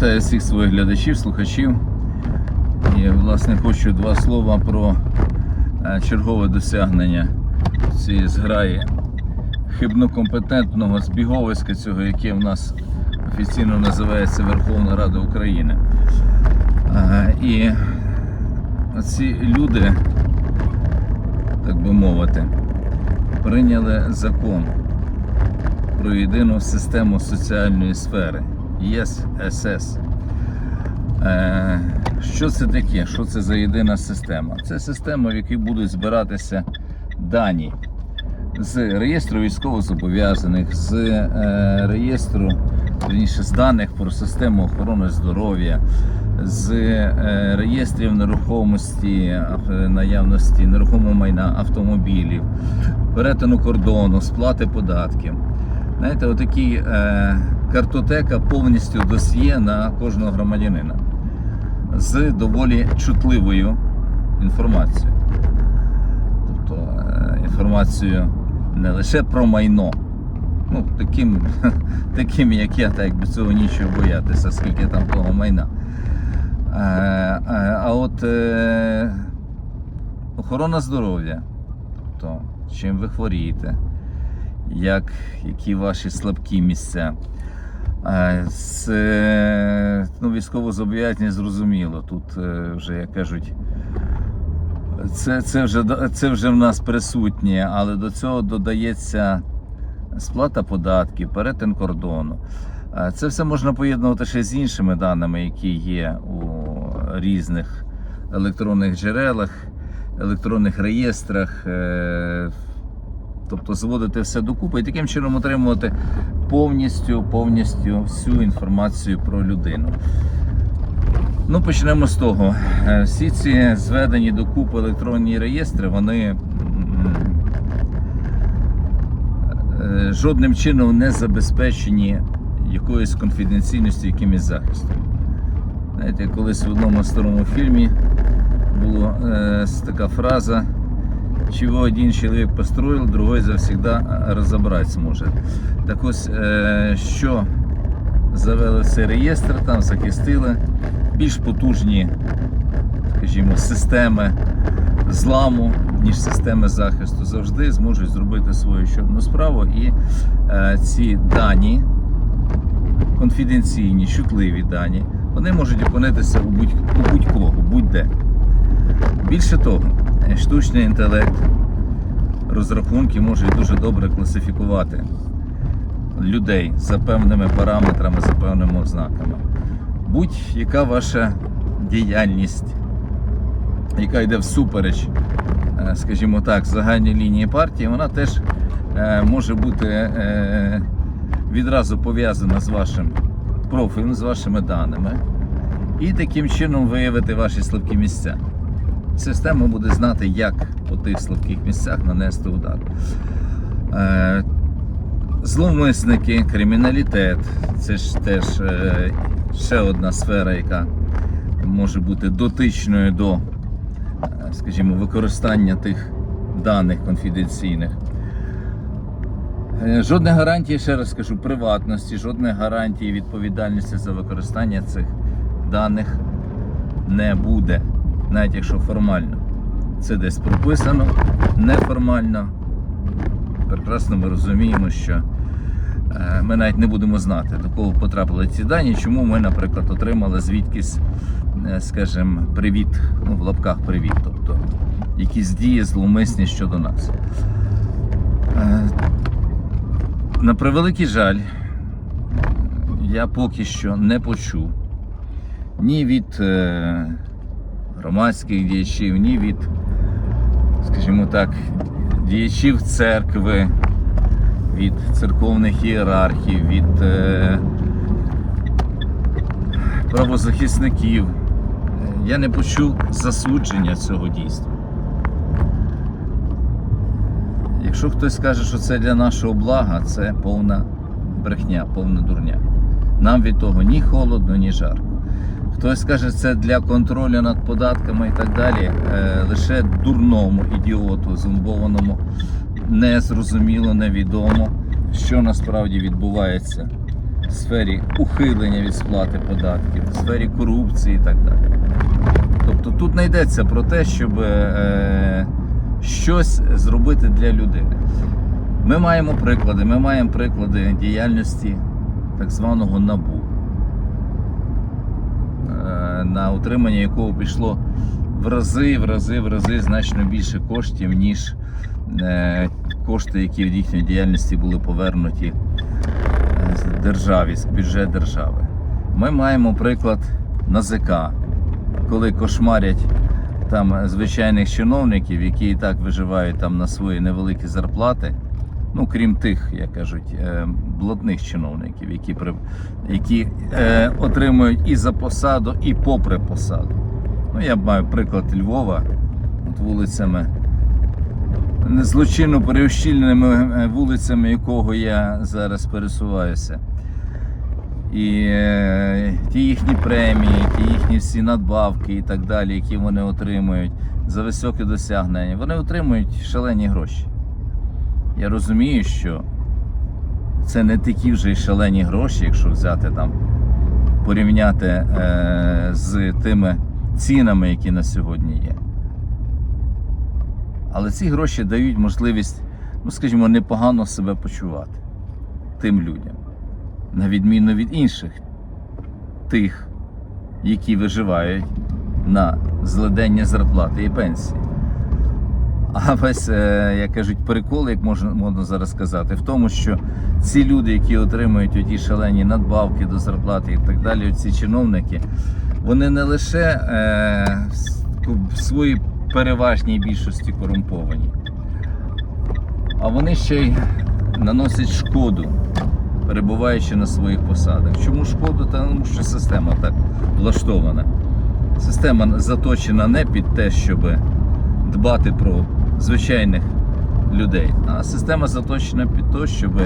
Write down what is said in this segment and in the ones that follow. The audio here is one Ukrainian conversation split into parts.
Вітаю всіх своїх глядачів, слухачів. І, власне, хочу два слова про е, чергове досягнення цієї зграї хибнокомпетентного збіговиська цього, яке в нас офіційно називається Верховна Рада України. Е, І ці люди, так би мовити, прийняли закон про єдину систему соціальної сфери ЄС. Е, Що це таке? Що це за єдина система? Це система, в якій будуть збиратися дані з реєстру військовозобов'язаних, з е, реєстру вірніше, з даних про систему охорони здоров'я, з е, реєстрів нерухомості, наявності нерухомого майна автомобілів, перетину кордону, сплати податків. Знаєте, отакі е, картотека повністю досьє на кожного громадянина з доволі чутливою інформацією. Тобто е, інформацією не лише про майно. Ну, таким, таким як я, так якби цього нічого боятися, скільки там того майна. Е, е, а от е, охорона здоров'я, тобто чим ви хворієте, як, які ваші слабкі місця. Е, З е, ну, військовозобов'язані зрозуміло. Тут е, вже, як кажуть, це, це, вже, це вже в нас присутнє, але до цього додається сплата податків, перетин кордону. Це все можна поєднувати ще з іншими даними, які є у різних електронних джерелах, електронних реєстрах. Тобто зводити все докупи і таким чином отримувати повністю, повністю всю інформацію про людину. Ну, почнемо з того. Е, Всі ці зведені докупи електронні реєстри, вони е, жодним чином не забезпечені якоюсь конфіденційністю, якимось захистом. Знаєте, колись в одному старому фільмі була е, така фраза. Чего один человек построил, другой завсегда разобрать зможе. Так ось, що завели в цей реєстр, там захистили більш потужні, скажімо, системи зламу, ніж системи захисту, завжди зможуть зробити свою чорну справу і е, ці дані, конфіденційні, чутливі дані, вони можуть опинитися у будь- у будь-кого, будь-де. Більше того, штучний інтелект, розрахунки можуть дуже добре класифікувати людей за певними параметрами, за певними ознаками. Будь-яка ваша діяльність, яка йде всупереч, е, скажімо так, загальній лінії партії, вона теж е, може бути е, відразу пов'язана з вашим профілем, з вашими даними, і таким чином виявити ваші слабкі місця система буде знати, як по тих слабких місцях нанести удар. Е, Зловмисники, криміналітет це ж теж е, ще одна сфера, яка може бути дотичною до, е, скажімо, використання тих даних конфіденційних. Жодних гарантій, ще раз скажу, приватності, жодних гарантій відповідальності за використання цих даних не буде навіть якщо формально це десь прописано, неформально. Прекрасно ми розуміємо, що е, ми навіть не будемо знати, до кого потрапили ці дані, чому ми, наприклад, отримали звідкись, е, скажімо, привіт, ну, в лапках привіт, тобто якісь дії зловмисні щодо нас. Е, На превеликий жаль, я поки що не почув ні від громадських діячів, ні від, скажімо так, діячів церкви, від церковних ієрархів, від е, правозахисників. Я не почув засудження цього дійства. Якщо хтось скаже, що це для нашого блага, це повна брехня, повна дурня. Нам від того ні холодно, ні жарко. Хтось скаже, це для контролю над податками і так далі. Е, лише дурному ідіоту, зумбованому, незрозуміло, невідомо, що насправді відбувається в сфері ухилення від сплати податків, в сфері корупції і так далі. Тобто тут не йдеться про те, щоб е, щось зробити для людини. Ми маємо приклади, ми маємо приклади діяльності так званого НАБУ, на утримання якого пішло в рази, в рази, в рази значно більше коштів, ніж е, кошти, які від їхньої діяльності були повернуті е, з державі, з бюджет держави. Ми маємо приклад НАЗК, коли кошмарять там звичайних чиновників, які і так виживають там на свої невеликі зарплати. Ну, крім тих, як кажуть, е, блатних чиновників, які, які е, отримують і за посаду, і попри посаду. Ну, я маю приклад Львова, от вулицями, злочинно переощільними е, вулицями, якого я зараз пересуваюся. І е, ті їхні премії, ті їхні всі надбавки і так далі, які вони отримують за високі досягнення, вони отримують шалені гроші. Я розумію, що це не такі вже й шалені гроші, якщо взяти там, порівняти е, з тими цінами, які на сьогодні є. Але ці гроші дають можливість, ну скажімо, непогано себе почувати тим людям, на відміну від інших, тих, які виживають на злидення зарплати і пенсії. А весь, е, як кажуть, прикол, як можна, можна зараз сказати, в тому, що ці люди, які отримують оті шалені надбавки до зарплати і так далі, ці чиновники, вони не лише е, в своїй переважній більшості корумповані, а вони ще й наносять шкоду, перебуваючи на своїх посадах. Чому шкоду? Та тому що система так влаштована. Система заточена не під те, щоб дбати про звичайних людей, а система заточена під те, щоб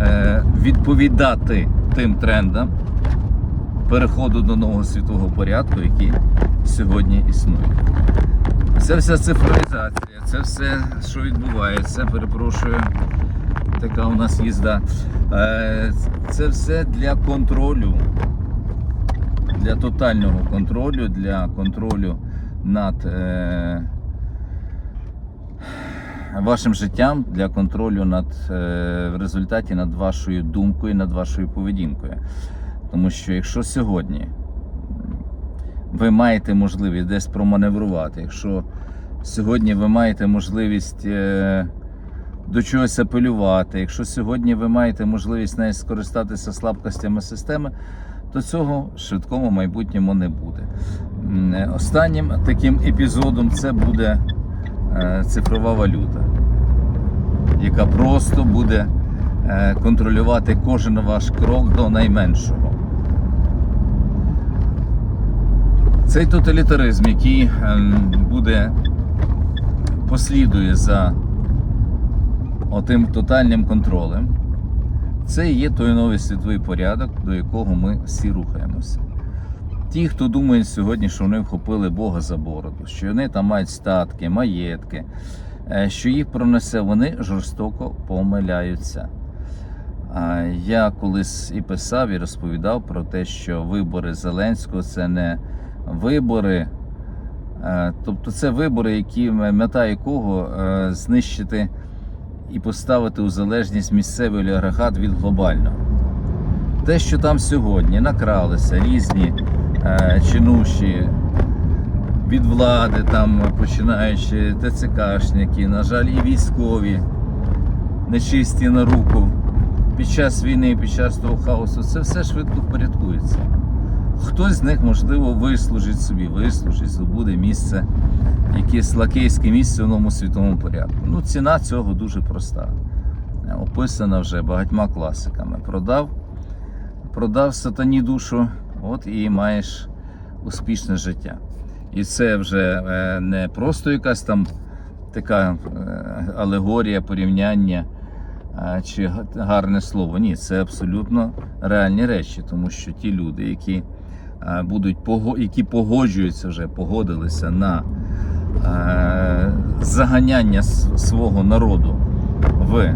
е, відповідати тим трендам переходу до нового світового порядку, який сьогодні існує. Це вся цифровізація, це все, що відбувається, перепрошую, така у нас їзда. Е, Це все для контролю, для тотального контролю, для контролю над е, вашим життям, для контролю над е, в результаті над вашою думкою, над вашою поведінкою. Тому що якщо сьогодні ви маєте можливість десь проманеврувати, якщо сьогодні ви маєте можливість е, до чогось апелювати, якщо сьогодні ви маєте можливість навіть скористатися слабкостями системи, то цього в швидкому майбутньому не буде. Е, Останнім таким епізодом це буде цифрова валюта, яка просто буде е, контролювати кожен ваш крок до найменшого. Цей тоталітаризм, який ем, буде послідує за отим тотальним контролем, це і є той новий світовий порядок, до якого ми всі рухаємося. Ті, хто думає сьогодні, що вони вхопили Бога за бороду, що вони там мають статки, маєтки, е, що їх пронесе, вони жорстоко помиляються. Я колись і писав, і розповідав про те, що вибори Зеленського це не вибори, е, тобто це вибори, які мета якого е, знищити і поставити у залежність місцевий олігархат від глобального. Те, що там сьогодні накралися різні чинуші від влади, там починаючи ТЦКшники, на жаль, і військові нечисті на руку під час війни, під час того хаосу, це все швидко впорядкується. Хтось з них, можливо, вислужить собі, вислужить, здобуде місце, якесь лакейське місце в новому світовому порядку. Ну, ціна цього дуже проста. Е, Описана вже багатьма класиками. Продав, продав сатані душу, от і маєш успішне життя. І це вже е, не просто якась там така е, алегорія, порівняння чи гарне слово. Ні, це абсолютно реальні речі, тому що ті люди, які будуть які погоджуються вже, погодилися на заганяння свого народу в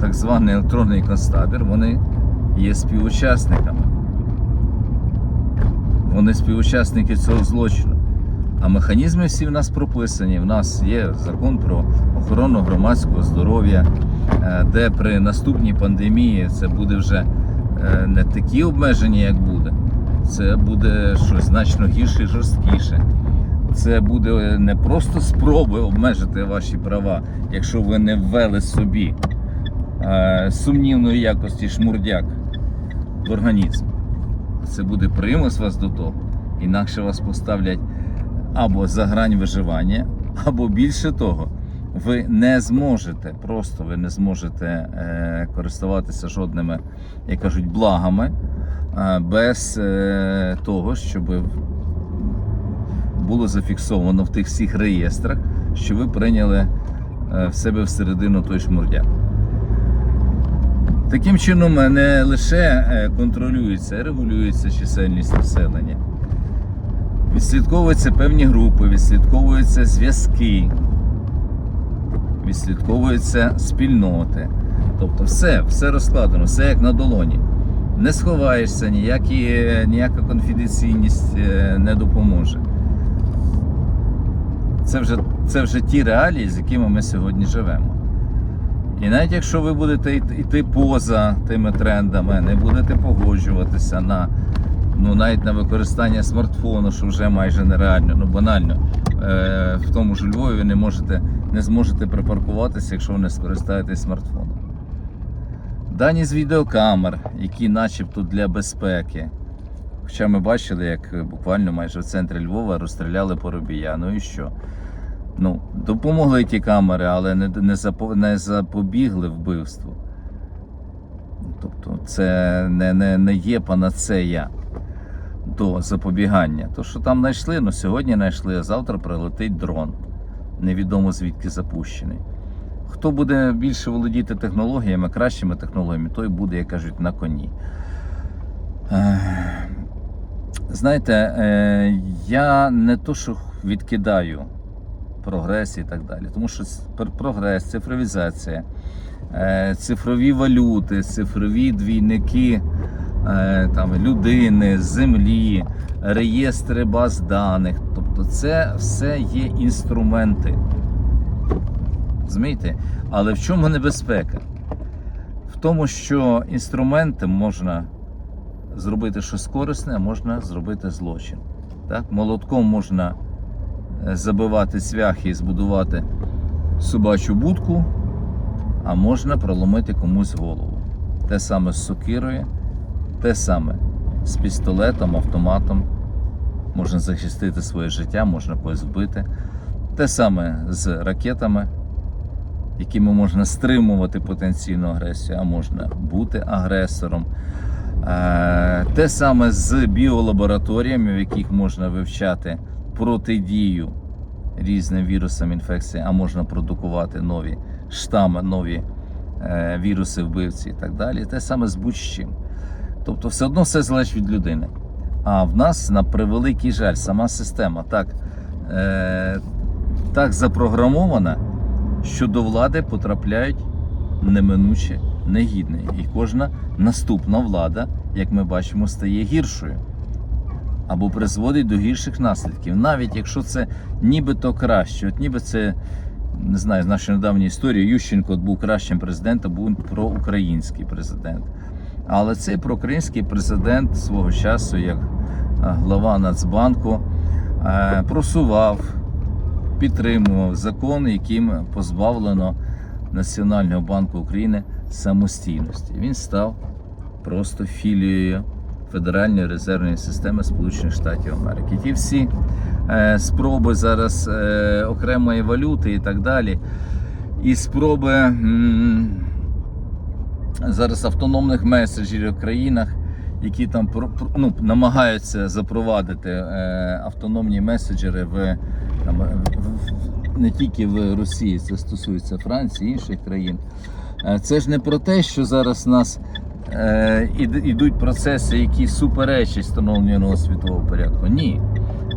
так званий електронний концтабір, вони є співучасниками. Вони співучасники цього злочину. А механізми всі в нас прописані. В нас є закон про охорону громадського здоров'я, е, де при наступній пандемії це буде вже е, не такі обмеження, як буде. Це буде щось значно гірше і жорсткіше. Це буде не просто спроби обмежити ваші права, якщо ви не ввели собі е, сумнівної якості шмурдяк в організм. Це буде примус вас до того. Інакше вас поставлять або за грань виживання, або більше того, ви не зможете, просто ви не зможете е, користуватися жодними, як кажуть, благами е, без е, того, щоб було зафіксовано в тих всіх реєстрах, що ви прийняли е, в себе всередину той шмурдяк. Таким чином не лише е, контролюється, а регулюється чисельність населення. Відслідковуються певні групи, відслідковуються зв'язки, відслідковуються спільноти. Тобто все, все розкладено, все як на долоні. Не сховаєшся, ніякі, ніяка конфіденційність е, не допоможе. Це вже, це вже ті реалії, з якими ми сьогодні живемо. І навіть якщо ви будете йти- поза тими трендами, не будете погоджуватися на ну, навіть на використання смартфону, що вже майже нереально, ну банально. Е, в тому ж Львові ви не, можете, не зможете припаркуватися, якщо ви не скористаєтесь смартфоном. Дані з відеокамер, які начебто для безпеки. Хоча ми бачили, як буквально майже в центрі Львова розстріляли Поробія. Ну і що? Ну, допомогли ті камери, але не, не, запо- не запобігли вбивству. Тобто це не, не, не є панацея до запобігання. То, що там знайшли, ну сьогодні знайшли, а завтра прилетить дрон. Невідомо звідки запущений. Хто буде більше володіти технологіями, кращими технологіями, той буде, як кажуть, на коні. Знаєте, е, я не то, що відкидаю прогрес і так далі, тому що прогрес, цифровізація, е, цифрові валюти, цифрові двійники е, там, людини, землі, реєстри баз даних. Тобто це все є інструменти. Розумієте? Але в чому небезпека? В тому, що інструменти можна зробити щось корисне, а можна зробити злочин. Так? Молотком можна забивати цвяхи і збудувати собачу будку, а можна проломити комусь голову. Те саме з сокирою, те саме з пістолетом, автоматом. Можна захистити своє життя, можна когось вбити. Те саме з ракетами, якими можна стримувати потенційну агресію, а можна бути агресором. Е, Те саме з біолабораторіями, в яких можна вивчати протидію різним вірусам інфекції, а можна продукувати нові штами, нові е, віруси, вбивці і так далі. Те саме з будь-чим. Тобто, все одно все залежить від людини. А в нас, на превеликий жаль, сама система так, е, так запрограмована, що до влади потрапляють неминуче негідні. І кожна наступна влада, як ми бачимо, стає гіршою або призводить до гірших наслідків, навіть якщо це нібито краще. От ніби це не знаю, з нашої недавньої історії Ющенко був кращим президентом, був проукраїнський президент. Але цей проукраїнський президент свого часу, як е, глава Нацбанку, е, просував, підтримував закон, яким позбавлено Національного банку України самостійності. Він став просто філією Федеральної резервної системи Сполучених Штатів Америки. Ті всі е, спроби зараз е, окремої валюти і так далі, і спроби м, зараз автономних меседжерів в країнах, які там ну, намагаються запровадити е, автономні меседжери в, там, в- не тільки в Росії, це стосується Франції, інших країн. Е, Це ж не про те, що зараз нас е, ідуть процеси, які суперечать встановленого світового порядку. Ні.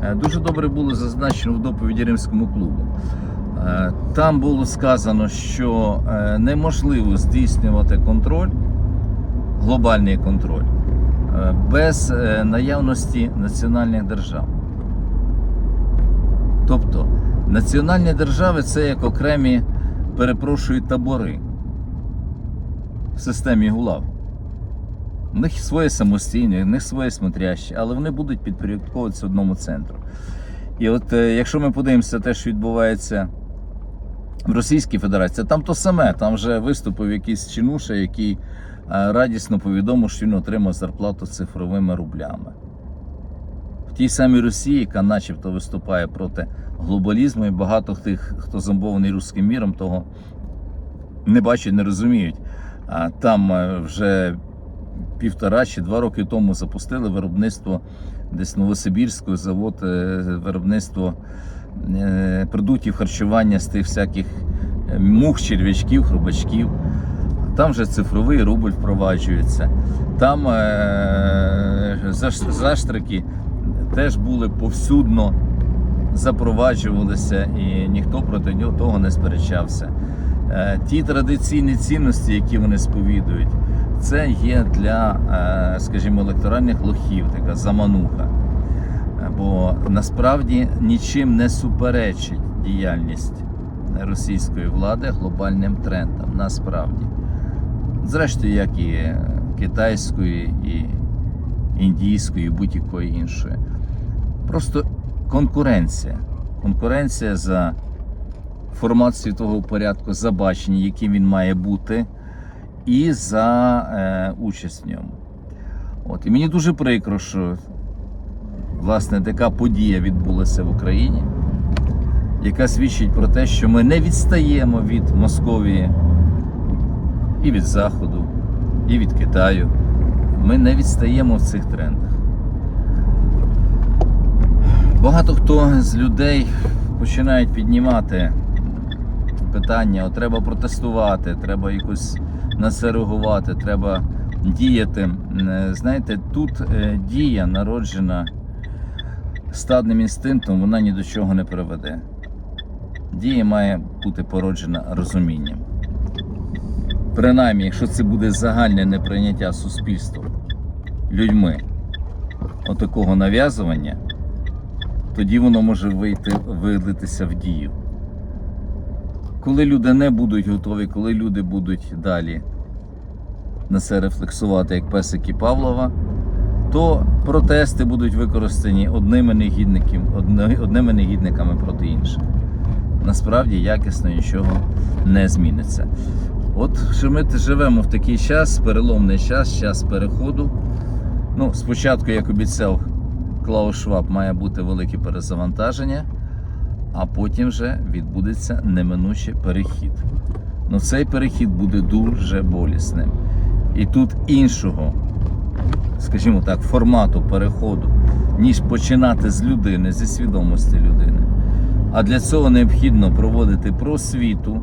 Е, Дуже добре було зазначено в доповіді Римському клубу. Е, Там було сказано, що е, неможливо здійснювати контроль, глобальний контроль, без наявності національних держав. Тобто національні держави це як окремі, перепрошую, табори в системі ГУЛАГ. У них своє самостійне, у них своє смотряще, але вони будуть підпорядковуватися одному центру. І от е, якщо ми подивимося те, що відбувається в Російській Федерації, там то саме, там вже виступив якийсь чинуша, який е, радісно повідомив, що він отримав зарплату цифровими рублями. В тій самій Росії, яка начебто виступає проти глобалізму, і багато тих, хто зомбований руським міром, того не бачать, не розуміють. А там е, вже півтора чи два роки тому запустили виробництво десь Новосибірського завод, е, виробництво е, продуктів харчування з тих всяких е, мух, черв'ячків, хробачків. Там вже цифровий рубль впроваджується. Там заштрики теж були повсюдно запроваджувалися, і ніхто проти нього того не сперечався. Ті традиційні цінності, які вони сповідують, це є для, е, скажімо, електоральних лохів, така замануха. Е, Бо насправді нічим не суперечить діяльність російської влади глобальним трендам. Насправді. Зрештою, як і китайської, і індійської, і будь-якої іншої. Просто конкуренція. Конкуренція за формат світового порядку, за бачення, яким він має бути, і за е, участь в ньому. От. І мені дуже прикро, що власне така подія відбулася в Україні, яка свідчить про те, що ми не відстаємо від Московії і від Заходу, і від Китаю. Ми не відстаємо в цих трендах. Багато хто з людей починають піднімати питання: от треба протестувати, треба якось на це реагувати, треба діяти. Е, Знаєте, тут е, дія народжена стадним інстинктом, вона ні до чого не приведе. Дія має бути породжена розумінням. Принаймні, якщо це буде загальне неприйняття суспільством людьми отакого нав'язування, тоді воно може вийти, вилитися в дію. Коли люди не будуть готові, коли люди будуть далі на це рефлексувати, як песики Павлова, то протести будуть використані одними негідниками, одними негідниками проти інших. Насправді якісно нічого не зміниться. От що ми живемо в такий час, переломний час, час переходу. Ну, спочатку, як обіцяв Клаус Шваб, має бути велике перезавантаження, а потім вже відбудеться неминучий перехід. Ну, цей перехід буде дуже болісним. І тут іншого, скажімо так, формату переходу, ніж починати з людини, зі свідомості людини. А для цього необхідно проводити просвіту.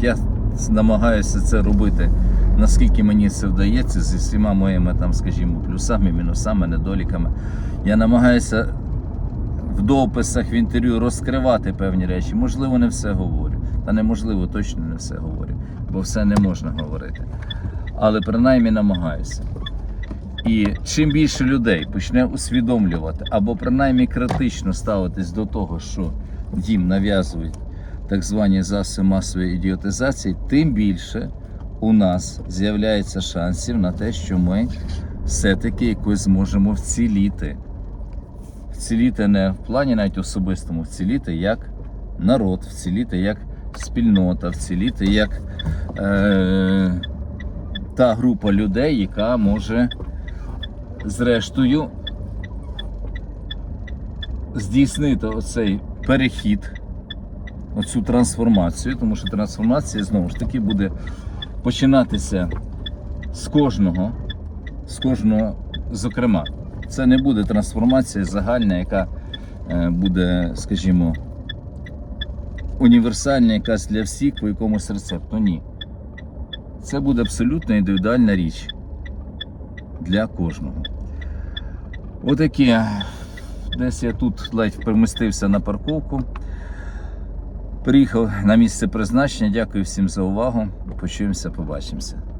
Я намагаюся це робити, наскільки мені це вдається, зі всіма моїми, там, скажімо, плюсами, мінусами, недоліками. Я намагаюся в дописах, в інтерв'ю розкривати певні речі. Можливо, не все говорю. Та неможливо, точно не все говорю, бо все не можна говорити. Але принаймні намагаюся. І чим більше людей почне усвідомлювати або принаймні критично ставитись до того, що їм нав'язують так звані засоби масової ідіотизації, тим більше у нас з'являється шансів на те, що ми все-таки якось зможемо вціліти. Вціліти не в плані навіть особистому, вціліти як народ, вціліти як спільнота, вціліти як е, та група людей, яка може зрештою здійснити оцей перехід, оцю трансформацію, тому що трансформація знову ж таки буде починатися з кожного, з кожного, зокрема. Це не буде трансформація загальна, яка е, буде, скажімо, універсальна, якась для всіх по якомусь рецепту. Ні. Це буде абсолютно індивідуальна річ для кожного. Отакі. Десь я тут ледь перемістився на парковку. приїхав на місце призначення. Дякую всім за увагу. Почуємося, побачимося.